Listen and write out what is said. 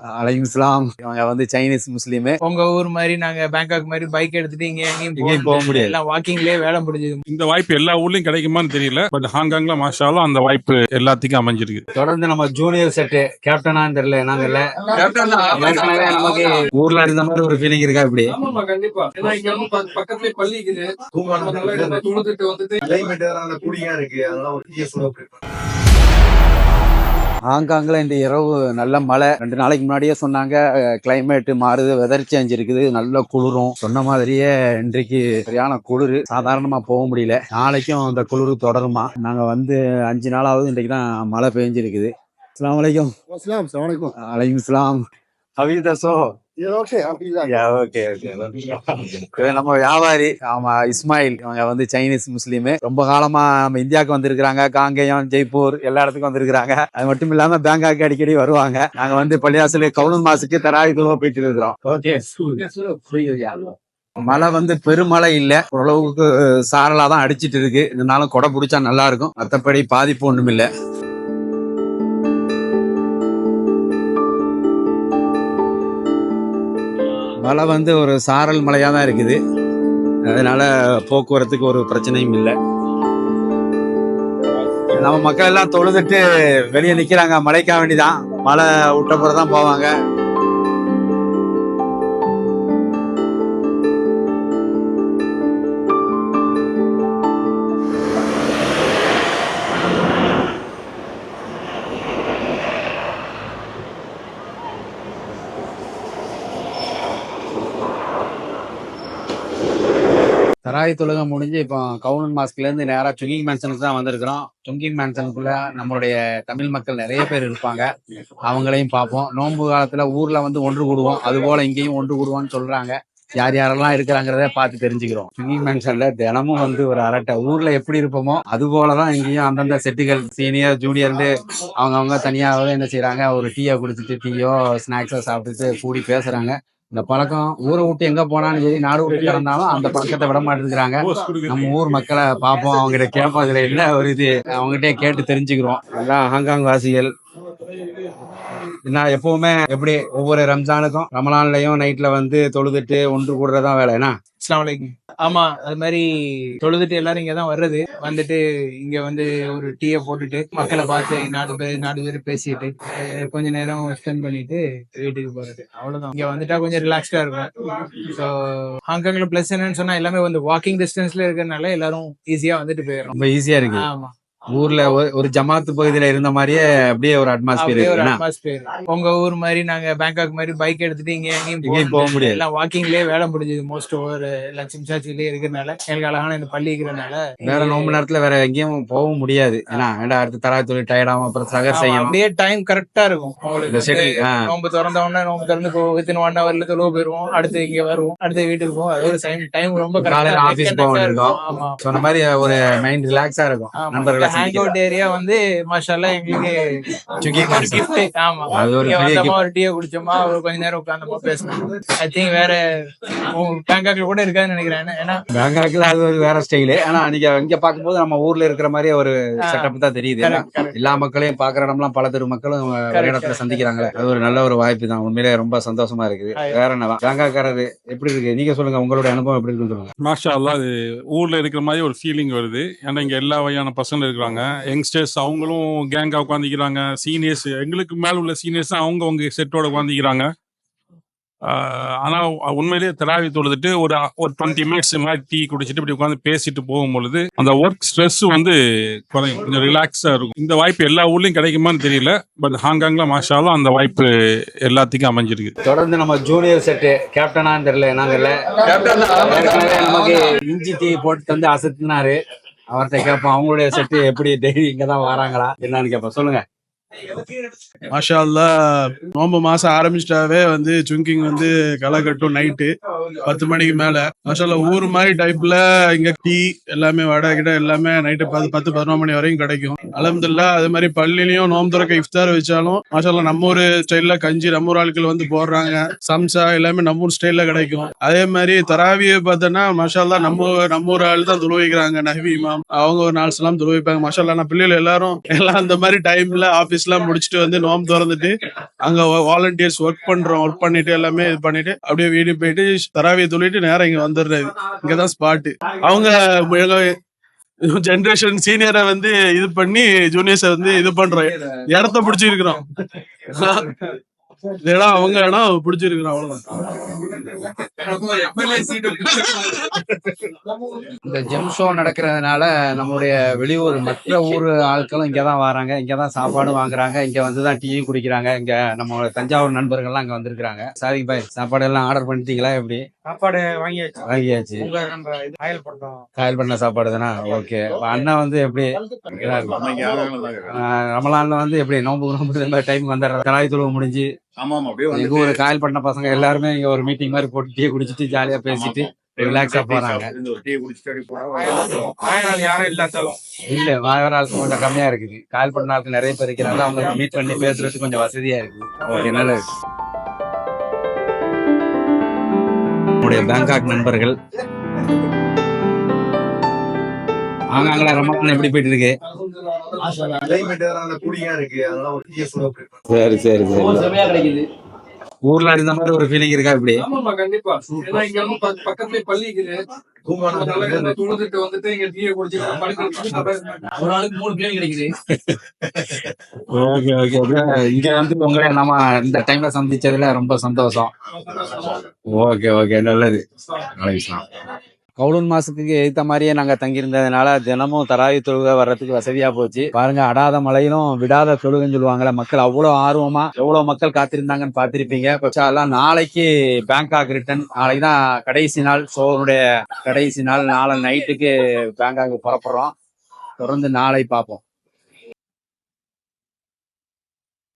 அலையும் இஸ்லாம் இவங்க வந்து சைனீஸ் முஸ்லீமு. உங்க ஊர் மாதிரி நாங்க பேங்காக் மாதிரி பைக் எடுத்துட்டு இங்க எங்கேயும் போக முடியாது. எல்லாம் வாக்கிங்லயே வேலை முடிஞ்சது. இந்த வாய்ப்பு எல்லா ஊர்லயும் கிடைக்குமான்னு தெரியல. பட் ஹாங்காங்ல மாஷாலும் அந்த வாய்ப்பு எல்லாத்துக்கும் அமைஞ்சிருக்கு. தொடர்ந்து நம்ம ஜூனியர் செட்டு கேப்டனான்னு தெரியல தெரியல. ஏற்கனவே நமக்கு ஊர்ல இருந்த மாதிரி ஒரு ஃபீலிங் இருக்கா இப்படி? கண்டிப்பா. பக்கத்துலயே பள்ளி இருக்குது. தொழுதுட்டு வந்துட்டு இருக்கு. அதெல்லாம் ஒரு ஹாங்காங்கில் இந்த இரவு நல்ல மழை ரெண்டு நாளைக்கு முன்னாடியே சொன்னாங்க கிளைமேட் மாறுது வெதர் சேஞ்ச் இருக்குது நல்ல குளிரும் சொன்ன மாதிரியே இன்றைக்கு சரியான குளிர் சாதாரணமாக போக முடியல நாளைக்கும் அந்த குளிர் தொடருமா நாங்கள் வந்து அஞ்சு நாளாவது இன்றைக்கு தான் மழை பெஞ்சிருக்குது அஸ்லாம் வலைக்கம் அஸ்லாம் அலைக்கும் இஸ்லாம் ஹவீதசோ நம்ம வியாபாரி ஆமா இஸ்மாயில். அவங்க வந்து சைனீஸ் முஸ்லீமு. ரொம்ப காலமா நம்ம இந்தியாவுக்கு வந்திருக்கிறாங்க. காங்கேயம் ஜெய்ப்பூர் எல்லா இடத்துக்கும் வந்திருக்கிறாங்க. அது மட்டும் இல்லாம பேங்காக் அடிக்கடி வருவாங்க. நாங்க வந்து பள்ளியாசல் கவுனன் மாசுக்கு தராவி துருவா போயிட்டு இருக்கிறோம். ஓகே மழை வந்து பெருமழை இல்ல. ஓரளவுக்கு சாரலா தான் அடிச்சிட்டு இருக்கு. இருந்தாலும் கொடை பிடிச்சா நல்லா இருக்கும். மத்தபடி பாதிப்பு ஒண்ணும் இல்ல மலை வந்து ஒரு சாரல் மலையாக தான் இருக்குது. அதனால் போக்குவரத்துக்கு ஒரு பிரச்சனையும் இல்லை. நம்ம மக்கள் எல்லாம் தொழுதுட்டு வெளியே நிக்கிறாங்க. மழைக்கா வேண்டிதான். மழை விட்ட தான் போவாங்க. தராய் தொழுகம் முடிஞ்சு இப்போ கவுனன் மாஸ்க்ல இருந்து நேரா சுங்கிங் மேன்சனுக்கு தான் வந்திருக்கிறோம். சுங்கிங் மேன்சனுக்குள்ள நம்மளுடைய தமிழ் மக்கள் நிறைய பேர் இருப்பாங்க. அவங்களையும் பார்ப்போம். நோன்பு காலத்துல ஊர்ல வந்து ஒன்று கூடுவோம். அது போல இங்கேயும் ஒன்று கூடுவோம்னு சொல்றாங்க. யார் யாரெல்லாம் இருக்கிறாங்கிறத பார்த்து தெரிஞ்சுக்கிறோம். சுங்கிங் மேன்சன்ல தினமும் வந்து ஒரு அரட்டை ஊர்ல எப்படி இருப்போமோ அது போலதான் இங்கேயும் அந்தந்த செட்டுகள் சீனியர் ஜூனியர்னு அவங்கவுங்க தனியாகவே என்ன செய்யறாங்க ஒரு டீயை குடிச்சிட்டு டீயோ ஸ்நாக்ஸோ சாப்பிட்டுட்டு கூடி பேசுறாங்க. இந்த பழக்கம் ஊரை விட்டு எங்க போனாலும் சரி நாடு விட்டு கிடந்தாலும் அந்த பழக்கத்தை விட மாட்டேங்கிறாங்க. நம்ம ஊர் மக்களை பார்ப்போம். அவங்ககிட்ட கேட்போம். இதுல என்ன ஒரு இது அவங்ககிட்ட கேட்டு தெரிஞ்சுக்கிறோம். எல்லாம் ஹாங்காங் வாசிகள் நான் எப்பவுமே எப்படி ஒவ்வொரு ரம்ஜானுக்கும் ரமலான்லயும் நைட்ல வந்து தொழுதுட்டு ஒன்று கூடுறதான் வேலை என்ன? அஸ்லாம் ஆமா அது மாதிரி தொழுதுட்டு எல்லாரும் இங்க தான் வர்றது. வந்துட்டு இங்க வந்து ஒரு டீயை போட்டுட்டு மக்களை பார்த்து நாலு பேர் நாலு பேர் பேசிட்டு கொஞ்ச நேரம் ஸ்பெண்ட் பண்ணிட்டு வீட்டுக்கு போறது. அவ்வளவுதான். இங்க வந்துட்டா கொஞ்சம் ரிலாக்ஸ்டா இருக்கும். ஸோ ஹாங்காங்ல பிளஸ் என்னன்னு சொன்னா எல்லாமே வந்து வாக்கிங் டிஸ்டன்ஸ்ல இருக்கறனால எல்லாரும் ஈஸியா வந்துட்டு போயிடும் ரொம்ப ஈஸியா இருக்கு. ஆமா. ஊர்ல ஒரு- ஜமாத்து பகுதியில இருந்த மாதிரியே அப்படியே ஒரு அட்மாஸ்பியர் அட்மாஸ்பியர் உங்க ஊர் மாதிரி நாங்க பேங்காக் மாதிரி பைக் எடுத்துட்டு இங்க எங்கேயும் போக முடியாது. எல்லாம் வாக்கிங்லயே வேலை முடிஞ்சது. மோஸ்ட் ஒரு எல்லாம் சிம்சாச்சிலே இருக்கிறனால எங்களுக்கு அழகான இந்த பள்ளி இருக்கிறனால. வேற நோம்பு நேரத்துல வேற எங்கேயும் போக முடியாது. ஏன்னா ஏன்டா அடுத்து தராய் தொழில் டயர்டாகும் அப்புறம் சகர் ஆமா, செய்யணும். அப்படியே டைம் கரெக்டா இருக்கும். நோம்பு திறந்த உடனே நோம்பு திறந்து வித்தின் ஒன் ஹவர்ல தொழுவு போயிருவோம். அடுத்து இங்க வருவோம். அடுத்து வீட்டுக்கு போவோம். அது ஒரு டைம் ரொம்ப காலையில ஆபீஸ் போக. வேண்டியிருக்கும். சொன்ன மாதிரி ஒரு மைண்ட் ரிலாக்ஸா இருக்கும். நண்பர்களை ஹேங் சந்திக்கலாம். அவுட் ஏரியா வந்து மாஷால்லா எங்களுக்கு. ஆமா. வந்தோமா ஒரு குடிச்சோமா ஒரு கொஞ்ச நேரம் உட்காந்தோமா பேசணும் ஐ திங்க் வேற பேங்காக்ல கூட இருக்காதுன்னு நினைக்கிறேன். ஏன்னா- ஏன்னா பேங்காக்ல அது ஒரு வேற ஸ்டைலு. ஆனா நீங்க இங்க பார்க்கும்போது நம்ம ஊர்ல இருக்கிற மாதிரியே ஒரு செட்டப் தான் தெரியுது. எல்லா மக்களையும் பாக்குற இடம்லாம் பல தெரு மக்களும் ஒரே இடத்துல சந்திக்கிறாங்களே அது ஒரு நல்ல ஒரு வாய்ப்பு தான். உண்மையிலே ரொம்ப சந்தோஷமா இருக்குது. வேற என்னதான் பேங்காக்காரரு எப்படி இருக்கு? நீங்க சொல்லுங்க உங்களோட அனுபவம் எப்படி இருக்குன்னு சொல்லுங்க. மாஷா அது ஊர்ல இருக்கிற மாதிரி ஒரு ஃபீலிங் வருது. ஏன்னா இங்க எல்லா வகையான பசங்களும் இருக்கிறாங்க யங்ஸ்டர்ஸ் அவங்களும் கேங்கா உட்காந்துக்கிறாங்க சீனியர்ஸ் எங்களுக்கு மேல உள்ள சீனியர்ஸ் அவங்க அவங்க செட்டோட உட்காந்துக்கிறாங்க ஆனா உண்மையிலேயே திராவி தொழுதுட்டு ஒரு ஒரு டுவெண்ட்டி மினிட்ஸ் மாதிரி டீ குடிச்சிட்டு இப்படி உட்காந்து பேசிட்டு போகும்பொழுது அந்த ஒர்க் ஸ்ட்ரெஸ் வந்து குறையும். கொஞ்சம் ரிலாக்ஸா இருக்கும். இந்த வாய்ப்பு எல்லா ஊர்லயும் கிடைக்குமான்னு தெரியல. பட் ஹாங்காங்ல மாஷாலும் அந்த வாய்ப்பு எல்லாத்துக்கும் அமைஞ்சிருக்கு. தொடர்ந்து நம்ம ஜூனியர் செட்டு கேப்டனான்னு தெரியல ஏற்கனவே நமக்கு இஞ்சி டீ போட்டு தந்து அசத்தினாரு. அவர்கிட்ட கேட்போம் அவங்களுடைய செட்டு எப்படி டெய்லி இங்க தான் வராங்களா? என்னன்னு கேட்போம். சொல்லுங்க. மாஷா அல்லா நோம்பு மாசம் ஆரம்பிச்சிட்டாவே வந்து சுங்கிங் வந்து களை கட்டும் நைட்டு பத்து மணிக்கு மேல. மாஷால்லா ஊர் மாதிரி டைப்ல இங்க டீ எல்லாமே வடை கிட்ட எல்லாமே நைட்டு பத்து பத்து பதினொரு மணி வரைக்கும் கிடைக்கும். அலமதுல்லா அது மாதிரி பள்ளிலையும் நோம்பு திறக்க இஃப்தார் வச்சாலும் மாஷால்லா நம்ம ஊர் ஸ்டைல்ல கஞ்சி நம்ம ஊர் ஆட்கள் வந்து போடுறாங்க. சம்சா எல்லாமே நம்ம ஊர் ஸ்டைல்ல கிடைக்கும். அதே மாதிரி தராவியை பார்த்தோன்னா மாஷால்லா நம்ம நம்ம ஊர் ஆள் தான் துளுவிக்கிறாங்க நஹவி இமாம். அவங்க ஒரு நாள் சலாம் துளுவிப்பாங்க மாஷால்லா நான் பிள்ளைகள் எல்லாரும் எல்லாம் அந்த மாதிரி டைம்ல ஆபீஸ்லாம் முடிச்சுட்டு வந்து நோம்பு திறந்துட்டு அங்க வாலண்டியர்ஸ் ஒர்க் பண்றோம் ஒர்க் பண்ணிட்டு எல்லாமே இது பண்ணிட்டு அப்படியே வீடு போயிட்டு தராவியை துள்ளிட்டு நேரம் இங்க வந்துடுறது. இங்கதான் ஸ்பாட் அவங்க ஜென்ரேஷன் சீனியரை வந்து இது பண்ணி ஜூனியர்ஸை வந்து இது பண்றோம். இடத்த பிடிச்சிருக்கிறோம். இடம் அவங்க இடம் பிடிச்சிருக்கிறோம் அவ்வளவுதான். இந்த ஜெம் ஷோ நடக்கிறதுனால நம்மளுடைய வெளியூர் மற்ற ஊர் ஆட்களும் இங்கே தான் வராங்க இங்கே தான் சாப்பாடு வாங்குறாங்க இங்கே வந்து தான் டீயும் குடிக்கிறாங்க இங்கே நம்ம தஞ்சாவூர் நண்பர்கள்லாம் இங்கே வந்திருக்கிறாங்க. சாரி பாய் சாப்பாடு எல்லாம் ஆர்டர் பண்ணிட்டீங்களா எப்படி? சாப்பாடு வாங்கியாச்சு. வாங்கியாச்சு. காயல் பண்ண சாப்பாடு தானே? ஓகே. அண்ணன் வந்து எப்படி? ரமலான்ல வந்து எப்படி? நோம்பு நோம்பு டைம் வந்துடுற கலாய் தொழுவு முடிஞ்சு ஆமாம் அப்படியே எங்க ஊர் காயல் பண்ண பசங்க எல்லாருமே இங்க ஒரு மீட்டிங் மாதிரி போட்டு டீ குடிச்சிட்டு ஜாலியா பேசிட்டு ரிலாக்ஸா போறாங்க. ஒரு இல்ல வாங்குற ஆளுக்கு கொஞ்சம் கம்மியா இருக்குது. கால் பண்ண ஆளுக்கு நிறைய பேர் இருக்கிறாங்க. அவங்க மீட் பண்ணி பேசுறதுக்கு கொஞ்சம் வசதியா இருக்கு. இருக்கு? நம்முடைய பேங்காக் நண்பர்கள். ஆங்காங்களா ரமலான் எப்படி போயிட்டு இருக்கு சரி சரி சரி. ஊர்ல இருந்த மாதிரி ஒரு ஃபீலிங் இருக்கா இப்படி? ஆமாமா கண்டிப்பா. ஏன்னா இங்க பக்க- பக்கத்துலயே பள்ளி இருக்குது. தொழுதுட்டு வந்துட்டு இங்க டீயை ஒரு ஆளுக்கு மூணு பிளேன் கிடைக்குது. ஓகே ஓகே இங்க வந்து உங்களை நம்ம இந்த டைம்ல சந்திச்சதுல ரொம்ப சந்தோஷம். Okay okay. நல்லது. கவுலூன் மாசத்துக்கு ஏத்த மாதிரியே நாங்க தங்கியிருந்ததுனால தினமும் தராவி தொழுகை வர்றதுக்கு வசதியா போச்சு. பாருங்க அடாத மழையிலும் விடாத தொழுகைன்னு சொல்லுவாங்கல்ல மக்கள் அவ்வளவு ஆர்வமா எவ்வளவு மக்கள் காத்திருந்தாங்கன்னு பார்த்துருப்பீங்க. எல்லாம் நாளைக்கு பேங்காக் ரிட்டர்ன் நாளைக்கு தான் கடைசி நாள் சோனுடைய கடைசி நாள் நாளை நைட்டுக்கு பேங்காக் புறப்படுறோம். தொடர்ந்து நாளை பார்ப்போம்.